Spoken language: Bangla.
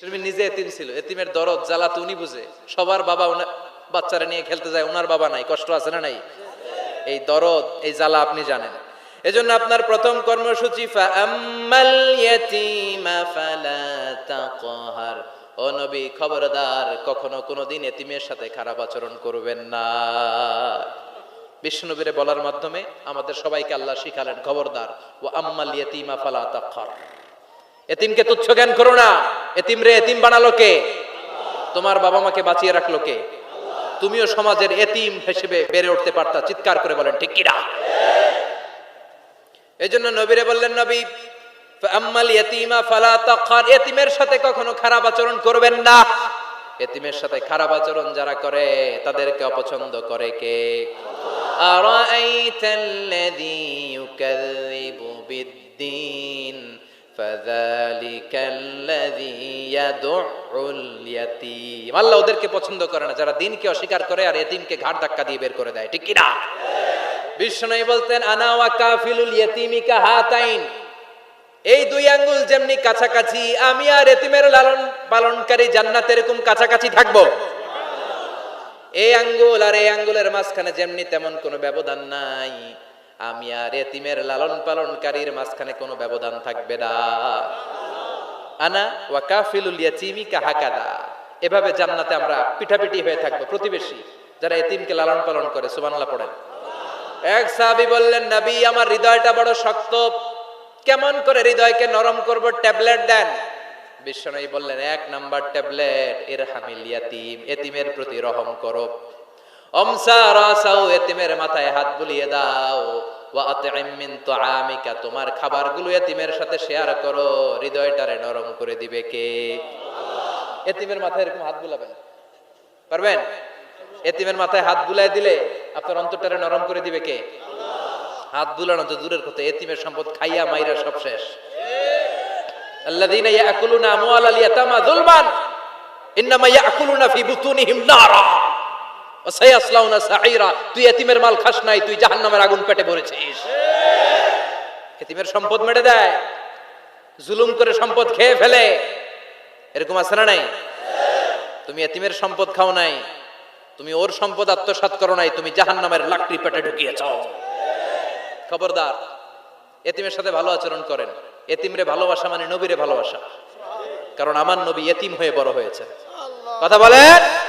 তুমি নিজে এতিম ছিল, এতিমের দরদ জ্বালা তো উনি বুঝে, সবার বাবা বাচ্চারা নিয়ে খেলতে যায় ওনার বাবা নাই, কষ্ট আছে না নাই? এই দরদ, এই জ্বালা আপনি জানেন। এজন্য আপনার প্রথম কর্মসূচি ও নবী, খবরদার, কখনো কোনোদিন এতিমের সাথে খারাপ আচরণ করবেন না। বিষ্ণুবীরে বলার মাধ্যমে আমাদের সবাইকে আল্লাহ শিখালেন, খবরদার ও আম্মাল ইয়াতীমা ফালা তাকহার। এতিমকে তুচ্ছ জ্ঞান করো না। এতিম রে, এতিম বানালো কে? তোমার বাবা মাকে বাঁচিয়ে রাখল কে? তুমিও সমাজের এতিম হিসেবে বেড়ে উঠতে পারতা, চিৎকার করে বলেন, ঠিক কিনা? এই জন্য নবীরে বললেন, নবী আম্মাল ইয়তিমা ফালা তাকহার এতিমের সাথে কখনো খারাপ আচরণ করবেন না। এতিমের সাথে খারাপ আচরণ যারা করে, তাদেরকে অপছন্দ করে কে? আরাআইতাল্লাযী ইউকাযযিবু আল্লাহ ওদেরকে পছন্দ করে না, যারা দিনকে অস্বীকার করে আর এতিমকে ঘাট ধাক্কা দিয়ে বের করে দেয়, ঠিক কি না বিষ্ণু বলতেন, আনা ওয়া কাফিলুল ইয়াতিমিকা হাতাইন এই দুই আঙ্গুল যেমনি কাছাকাছি, আমি আর এতিমের লালন পালনকারী জান্নাতে এরকম কাছাকাছি থাকব। এই আঙ্গুল আর এই আঙ্গুলের মাঝখানে যেমনি তেমন কোনো ব্যবধান নাই। আমি আর এতিমের লালন পালনকারীর মাঝখানে কোনো ব্যবধান থাকবে না। আনা ওয়া কাফিলুল ইয়াতিমি কাহাকাদা এভাবে জান্নাতে আমরা পিঠাপিঠি হয়ে থাকব, প্রতিবেশী, যারা এতিমকে লালন পালন করে, সুবহানাল্লাহ পড়েন। এক সাহাবী বললেন, নবী, আমার হৃদয়টা বড় শক্ত। কেমন করে হৃদয়কে নরম করব, ট্যাবলেট দেন? বিশ্বনবী বললেন, এক নাম্বার ট্যাবলেট, ইরহামিল ইয়াতিম, এতিমের প্রতি রহম করো। এতিমের মাথায় হাত বুলিয়ে দাও। তোমার এতিমের সাথে শেয়ার করো। হৃদয়টারে নরম করে দিবে কে? এতিমের মাথায় এরকম হাত বুলাবেন পারবেন? এতিমের মাথায় হাত বুলাই দিলে আপনার অন্তরটারে নরম করে দিবে কে? হাত বুলানো তো দূরের কথা, এতিমের সম্পদ খাইয়া মাইরা সব শেষ। আল্লাযীনা ইয়াকুলুনা আমওয়ালাল ইয়াতামা যুলমান, ইন্নামা ইয়াকুলুনা ফি বুতুনিহিম নারা। তুই এতিমের মাল খাস নাই, তুই জাহান্নামের আগুন পেটে ভরেছিস। এতিমের সম্পদ মেরে দেয়, জুলুম করে সম্পদ খেয়ে ফেলে। এরকম আছে না নাই? তুমি এতিমের সম্পদ খাও নাই, তুমি ওর সম্পদ আত্মসাৎ করো নাই, তুমি জাহান্নামের লাকড়ি পেটে ঢুকিয়েছ। খবরদার, এতিমের সাথে ভালো আচরণ করেন। এতিমরে ভালোবাসা মানে নবীরে ভালোবাসা। কারণ আমার নবী এতিম হয়ে বড় হয়েছে। কথা বলেন?